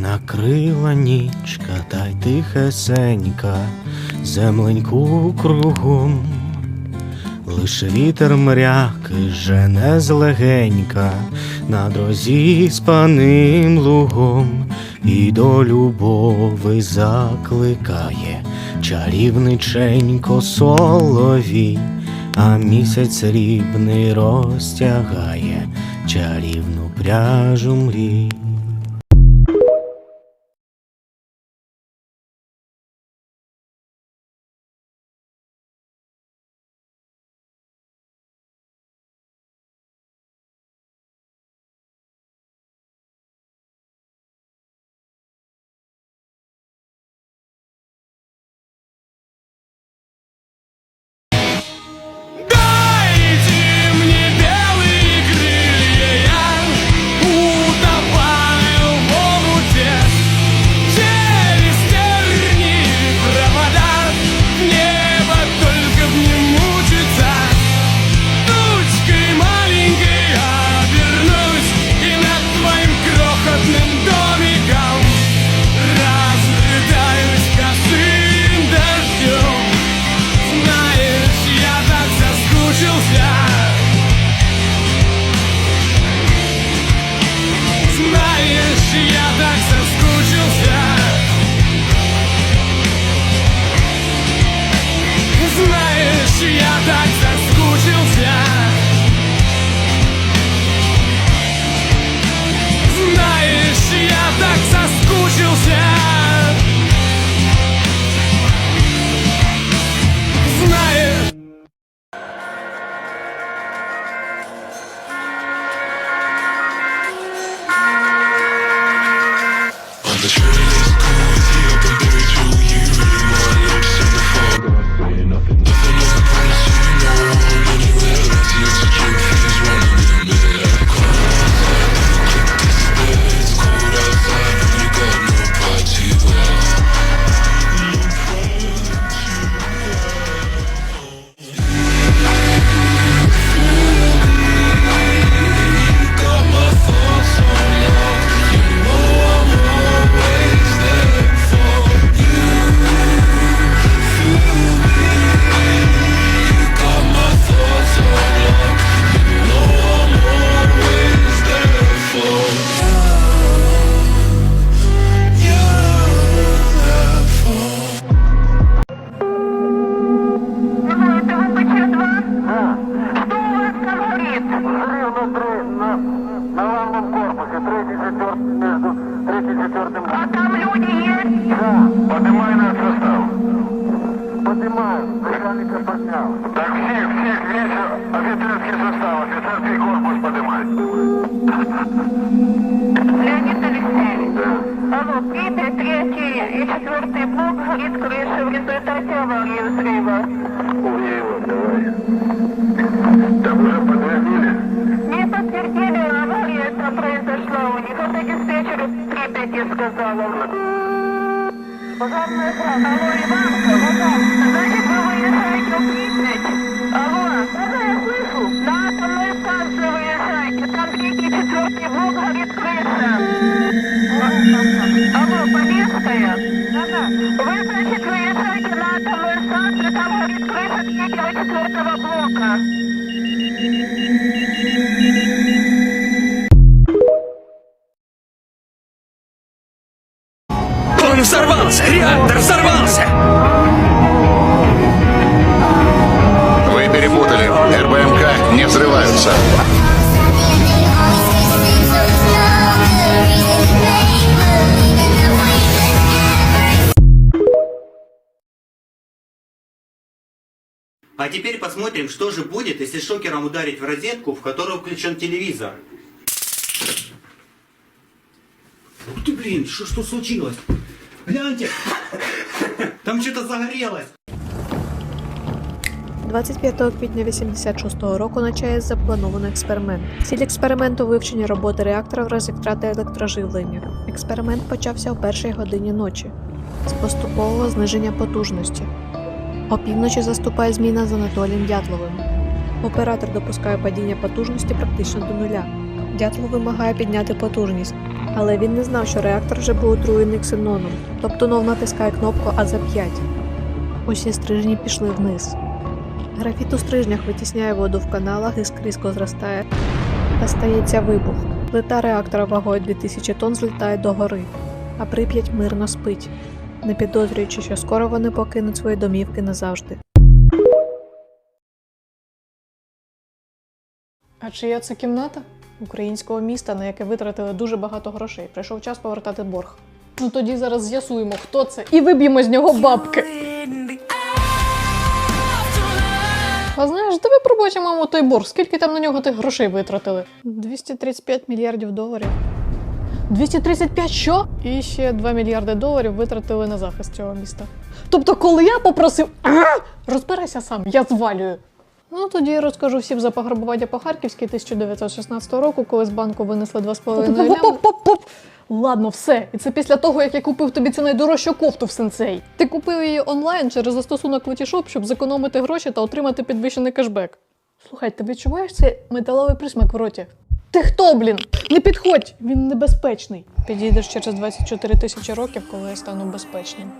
Накрила нічка та й тихесенька, земленьку кругом, лише вітер мряки жене злегенька на дорозі з паним лугом, і до любови закликає чарівниченько соловій, а місяць срібний розтягає чарівну пряжу мрій. главном корпусе, третий, четвертый, между третьим и четвертым. А там люди есть? Да, поднимай наш состав. Поднимаю, начальника поднял. Так всех, всех, весь офицерский состав, офицерский корпус поднимай. Леонид Алексеевич. Алло, третий, третий и четвертый блок горит крыша в результате аварии взрыва. Ой, его, давай. произошла у них. Это диспетчер из Припяти сказала. Пожарная охрана. Алло, Иванка, вода. Значит, вы выезжаете в Припять? Алло, да, я слышу. На атомную станцию выезжаете. Там третий, четвертый блок горит крыша. Алло, Полесская? Да-да. Вы, значит, выезжаете на атомную станцию, там горит крыша третьего, четвертого блока. Взорвался! Реактор взорвался! Вы перепутали. РБМК не взрываются. А теперь посмотрим, что же будет, если шокером ударить в розетку, в которую включен телевизор. Ух ты, блин, что, что случилось? Гляньте, там что-то загорелось. 25 квітня 86-го року на ЧАЕС заплановано експеримент. Ціль експерименту вивчення роботи реактора в разі втрати електроживлення. Експеримент почався о першій годині ночі з поступового зниження потужності. Опівночі заступає зміна з Анатолієм Дятловим. Оператор допускає падіння потужності практично до нуля. Дятло вимагає підняти потужність, але він не знав, що реактор вже був отруєний ксеноном. Тобто Нов натискає кнопку АЗа-5. Усі стрижні пішли вниз. Графіт у стрижнях витісняє воду в каналах і різко зростає. Та стається вибух. Плита реактора вагою 2000 тонн злітає догори, а Прип'ять мирно спить, не підозрюючи, що скоро вони покинуть свої домівки назавжди. А чия це кімната? Українського міста, на яке витратили дуже багато грошей. Прийшов час повертати борг. Ну тоді зараз з'ясуємо, хто це, і виб'ємо з нього бабки. А знаєш, пробачте, мамо, той борг. Скільки там на нього тих грошей витратили? 235 мільярдів доларів. 235 що? І ще 2 мільярди доларів витратили на захист цього міста. Тобто, коли я попросив розбирайся сам, я звалюю. Ну тоді я розкажу всім за пограбування по Харківській 1916 року, коли з банку винесли 2,5 лями. Поп-поп-поп! Ладно, все. І це після того, як я купив тобі цю найдорожчу кофту в сенсей. Ти купив її онлайн через застосунок Letysshop, щоб зекономити гроші та отримати підвищений кешбек. Слухай, ти відчуваєш цей металовий присмак в роті? Ти хто, блін? Не підходь! Він небезпечний. Підійдеш через 24 тисячі років, коли я стану безпечним.